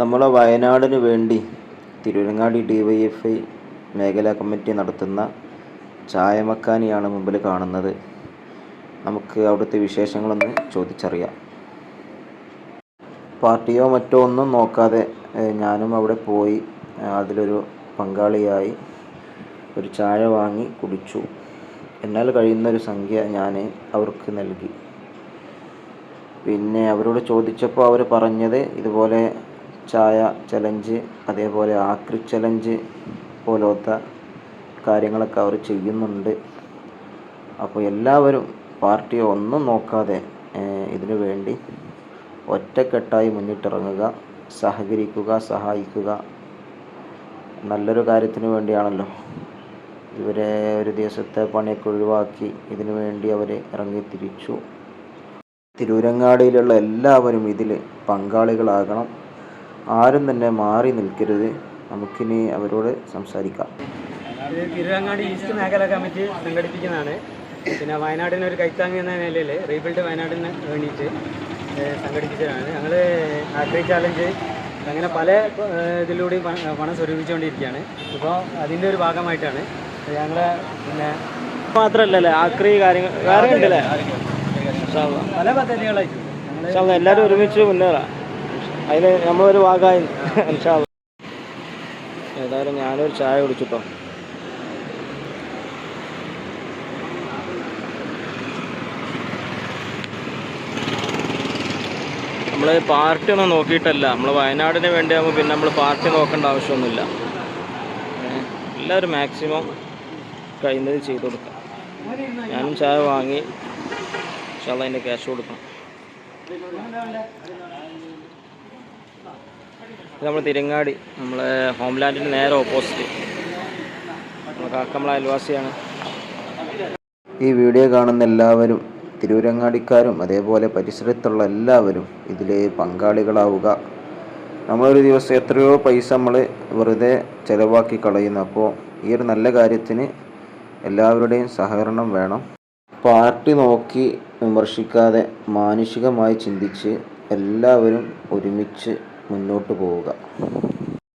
നമ്മളെ വയനാടിന് വേണ്ടി Tirurangadi D Y F I മേഖലാ കമ്മിറ്റി നടത്തുന്ന ചായമക്കാനിയാണ് മുമ്പിൽ കാണുന്നത്. നമുക്ക് അവിടുത്തെ വിശേഷങ്ങളൊന്ന് ചോദിച്ചറിയാം. പാർട്ടിയോ മറ്റോ ഒന്നും നോക്കാതെ ഞാനും അവിടെ പോയി അതിലൊരു പങ്കാളിയായി ഒരു ചായ വാങ്ങി കുടിച്ചു. എന്നാൽ കഴിയുന്നൊരു സംഖ്യ ഞാൻ അവർക്ക് നൽകി. പിന്നെ അവരോട് ചോദിച്ചപ്പോൾ അവർ പറഞ്ഞത് ഇതുപോലെ ചായ ചലഞ്ച് അതേപോലെ ആക്രി ചലഞ്ച് പോലത്തെ കാര്യങ്ങളൊക്കെ അവർ ചെയ്യുന്നുണ്ട്. അപ്പോൾ എല്ലാവരും പാർട്ടിയോ ഒന്നും നോക്കാതെ ഇതിനു വേണ്ടി ഒറ്റക്കെട്ടായി മുന്നിട്ടിറങ്ങുക സഹകരിക്കുക സഹായിക്കുക. നല്ലൊരു കാര്യത്തിന് വേണ്ടിയാണല്ലോ. ഇവരെ ഒരു ദിവസത്തെ പണിയൊക്കെ ഒഴിവാക്കി ഇതിനു വേണ്ടി അവർ ഇറങ്ങി തിരിച്ചു തിരൂരങ്ങാടിയിലുള്ള എല്ലാവരും ഇതിൽ പങ്കാളികളാകണം. ആരും തന്നെ മാറി നിൽക്കരുത്. നമുക്കിനി അവരോട് സംസാരിക്കാം. തിരുവങ്ങാടി ഈസ്റ്റ് മേഖല കമ്മിറ്റി സംഘടിപ്പിക്കുന്നതാണ്. പിന്നെ വയനാടിന് ഒരു കൈത്താങ്ങ് എന്ന നിലയിൽ റീബിൽഡ് വയനാടിന് വേണ്ടിയിട്ട് സംഘടിപ്പിച്ചതാണ്. ഞങ്ങൾ ആഗ്രി ചാലഞ്ച് അങ്ങനെ പല ഇതിലൂടെ ഇതിലൂടെയും പണ- സ്വരൂപിച്ചുകൊണ്ടിരിക്കുകയാണ്. ഇപ്പോൾ അതിന്റെ ഒരു ഭാഗമായിട്ടാണ് ഞങ്ങളെ പിന്നെ മാത്രമല്ലല്ലേ ആക്രി കാര്യങ്ങൾ വേറെ ഉണ്ടല്ലേ? പല പദ്ധതികളായിട്ട് എല്ലാവരും ഒരുമിച്ച് മുന്നേറാം. അതിന് നമ്മളൊരു ഭാഗമായി. ഏതായാലും ഞാനൊരു ചായ കുടിച്ചിട്ടോ നമ്മൾ പാർട്ടി ഒന്നും നോക്കിയിട്ടല്ല. നമ്മൾ വയനാടിന് വേണ്ടി വേണ്ടിയാകുമ്പോൾ പിന്നെ നമ്മൾ പാർട്ടി നോക്കേണ്ട ആവശ്യമൊന്നുമില്ല. എല്ലാവരും മാക്സിമം കഴിയുന്നത് ചെയ്തു കൊടുക്കാം. ഞാനും ചായ വാങ്ങി ഇൻഷാല്ല അതിന്റെ ക്യാഷ് കൊടുക്കണം. ഇത് നമ്മൾ തിരങ്ങാടി നമ്മളെ ഹോംലാൻഡിന് നേരെ ഓപ്പോസിറ്റ് നമ്മൾ കാക്കമ്മള അയൽവാസിയാണ്. ഈ വീഡിയോ കാണുന്ന എല്ലാവരും തിരൂരങ്ങാടിക്കാരും അതേപോലെ പരിസരത്തുള്ള എല്ലാവരും ഇതിൽ പങ്കാളികളാവുക. നമ്മളൊരു ദിവസം എത്രയോ പൈസ നമ്മൾ വെറുതെ ചിലവാക്കി കളയുന്നു. അപ്പോൾ ഈ ഒരു നല്ല കാര്യത്തിന് എല്ലാവരുടെയും സഹകരണം വേണം. പാർട്ടി നോക്കി വിമർശിക്കാതെ മാനുഷികമായി ചിന്തിച്ച് എല്ലാവരും ഒരുമിച്ച് മുന്നോട്ട് പോവുക.